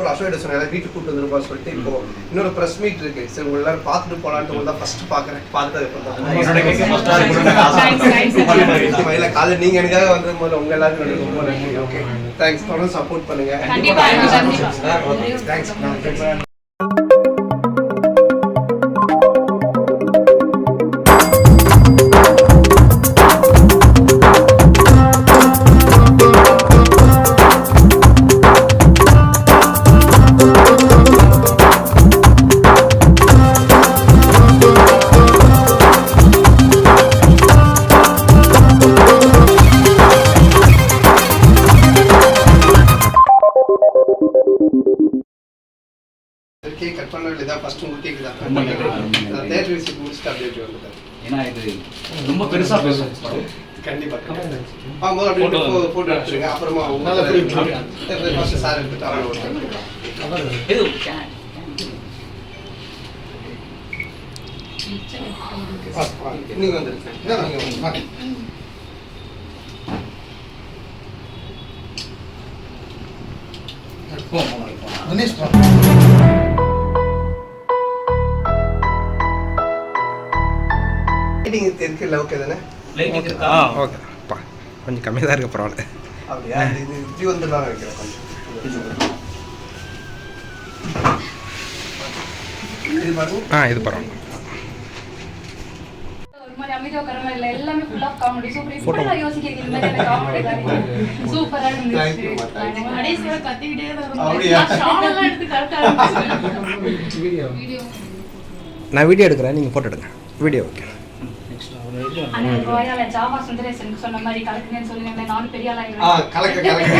அப்புறம் அசோகிட்ட சொன்னேன் வீட்டுக்கு கூட்டு வந்துருப்பா சொல்லிட்டு இப்போ இன்னொரு ப்ரெஸ் மீட் இருக்கு. சரி உங்க எல்லாரும் பார்த்துட்டு போலான்ட்டு உங்களை தான் ஃபர்ஸ்ட் பார்க்குறேன். பார்த்துட்டு இல்லை காலையில் நீங்கள் எனக்காக வந்தது முதல்ல உங்க எல்லாருக்கும் எனக்கு ரொம்ப நன்றி. ஓகே தேங்க்ஸ் தொடர்ந்து சப்போர்ட் பண்ணுங்க. தேங்க்ஸ் கட் பண்ண வேண்டியதான் ஃபர்ஸ்ட் உங்க கேக் தான் ரொம்ப நன்றி. நான் தேட்டர் விசிட் முடிச்சுட்டு அப்படியே வந்துட்டேன் ஏன்னா இது ரொம்ப பெருசா பேசும் கண்டிப்பா ஆ முதல்ல அப்படியே. போட்டோ எடுத்துருங்க. அப்புறமா ஃபர்ஸ்ட் சார் எடுத்துட்டு அப்புறம் இது நீங்க வாங்க. Lighting இருக்குல்ல ஓகே தானே லைட்டிங் இருக்கா ஓகே பா கொஞ்சம் கம்மியாக தான் இருக்கு பரவாயில்ல. அப்படியா? இது இப்படி வந்துடலாம் நினைக்கிறேன் கொஞ்சம். இது பாருங்க ஆ இது பரவாயில்ல. ஒரு மாதிரி அமைதியா உட்கார மாதிரி இல்ல எல்லாமே ஃபுல் ஆஃப் காமெடி சூப்பர் இப்படி நான் இந்த மாதிரி காமெடி சூப்பரா இருந்துச்சு கத்திக்கிட்டே தான் எடுத்து கரெக்டா வீடியோ. நான் வீடியோ எடுக்கிறேன். நீங்கள் ஃபோட்டோ எடுங்க. வீடியோ ஓகே அந்த ரோயால ஜாவா சுந்தரேசன் சொன்ன மாதிரி கலக்குங்கன்னு சொல்லுங்க. நானும் பெரிய ஆளா கலக்க கலக்க.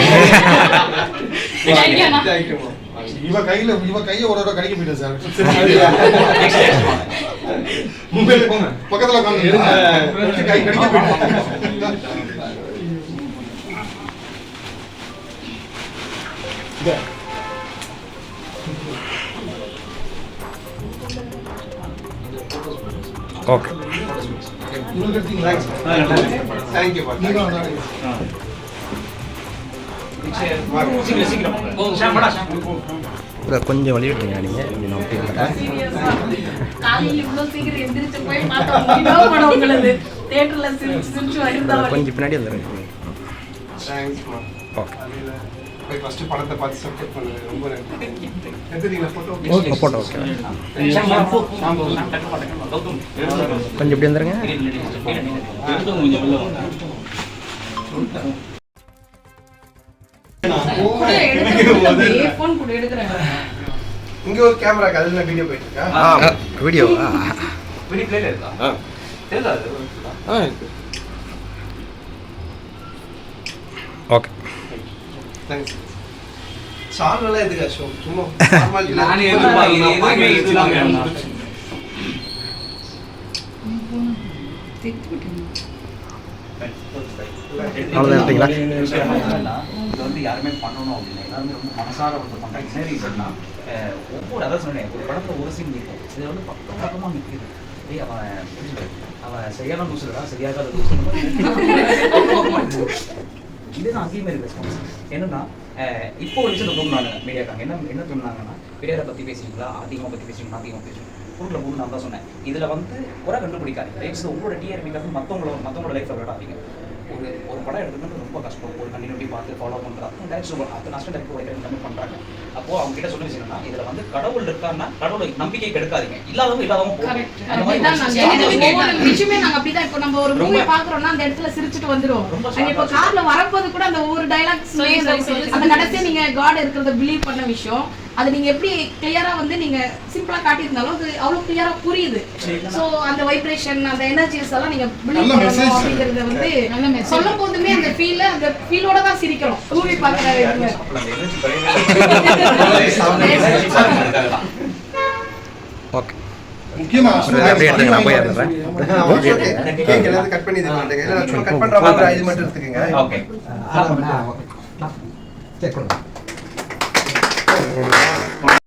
இவ கையில இவ கைய ஒரு கடிக்க போயிட்டேன் சார். பக்கத்துல உட்காந்து கை கடிக்க போயிட்டேன் ஓகே. சீக்கிரம் சீக்கிரம். இல்லை கொஞ்சம் வழி விட்டுருங்க நீங்கள் இப்படி நான் அப்படி வந்துடுறேன் காலையில இவ்வளவு சீக்கிரம் எந்திரிச்சு போய் பார்த்தா என்ன படம் உங்களது தியேட்டர்ல சிரிச்சு சிரிச்சு வருதா கொஞ்சம் பின்னாடி வந்துடுங்க. ஓகே கொஞ்சம் இப்படி வந்துருங்க. கொஞ்சம் போன் கூட இங்க ஒரு கேமரா அதுல வீடியோ போயிட்டு இருக்கா வீடியோ வெளிய பிளேல இருக்கா? தெரியல அது ஓகே தேங்க்ஸ் சால் எல்லாம் எதுக்கு அசோக்? சும்மா நானே அவ்வளோதான் எடுத்தீங்களா இது வந்து யாருமே பண்ணணும் அப்படின்னு எல்லாருமே ரொம்ப மனசார வந்து பண்றாங்க என்ன ரீசன்னா ஒவ்வொரு அதான் சொன்னேன் ஒரு படத்துல ஒரு சீன் நிற்கும் இது வந்து பக்கம் பக்கமா நிற்கிது ஏய் அவன் அவன் சரியான லூசுடா சரியாக லூசு இதுதான் அங்கேயுமே இருக்கு. ரெஸ்பான்ஸ் என்னன்னா இப்போ ஒரு விஷயத்தை தோணுனாங்க மீடியாக்காங்க என்ன என்ன தோணுனாங்கன்னா பெரியாரை பத்தி பேசுறீங்களா? அதிகமாக பத்தி பேசுறீங்களா? அதிகமாக பேசுறீங்க ஊரில் போட்டு நான் தான் சொன்னேன். இதுல வந்து குறை கண்டுபிடிக்காதீங்க. தயவு உங்களோட டிஆர்பிக்காக மற்றவங்களோட மற்றவங்களோட லைஃப்ல விளையாடாதீங்க. ஒரு ஒரு படம் எடுக்கணும்னு ரொம்ப கஷ்டம். ஒரு கண்டினியூட்டி பார்த்து ஃபாலோ பண்ணுறது டேரக்டர் அத்தனை அஸ்டன் டேரக்டர் உடைக்கிற எல்லாமே பண்றாங்க. அப்போ அவங்க கிட்ட சொன்ன விஷயம் என்னன்னா இதுல வந்து கடவுள் இருக்கான்னா கடவுளை நம்பிக்கை கெடுக்காதீங்க. இல்லாதவங்க இல்லாதவங்க ஒரு விஷயமே நாங்க அப்படிதான் இப்போ நம்ம ஒரு மூவி பாக்குறோம்னா அந்த இடத்துல சிரிச்சிட்டு அங்க இப்போ கார்ல வரும்போது கூட அந்த ஒவ்வொரு டைலாக்ஸ் அந்த கடைசியா நீங்க காட் இருக்கிறத பிலீவ் பண்ண விஷயம். அது நீங்க எப்படி கிளியரா வந்து நீங்க சிம்பிளா காட்டியிருந்தாலும் அது அவ்வளவு கிளியரா புரியுது. சோ அந்த வைப்ரேஷன் அந்த எனர்ஜிஸ் எல்லாம் நீங்க பிலீவ் பண்ணணும். அப்படிங்கறத வந்து சொல்லும் போதுமே அந்த ஃபீல்ல அந்த ஃபீலோட தான் சிரிக்கிறோம். மூவி பாக்குற ஓகே. முக்கியமா கட் பண்ணி கட் பண்ற மாதிரி இது மட்டும் எடுத்துக்கங்க. Okay. சரி கொடுங்க.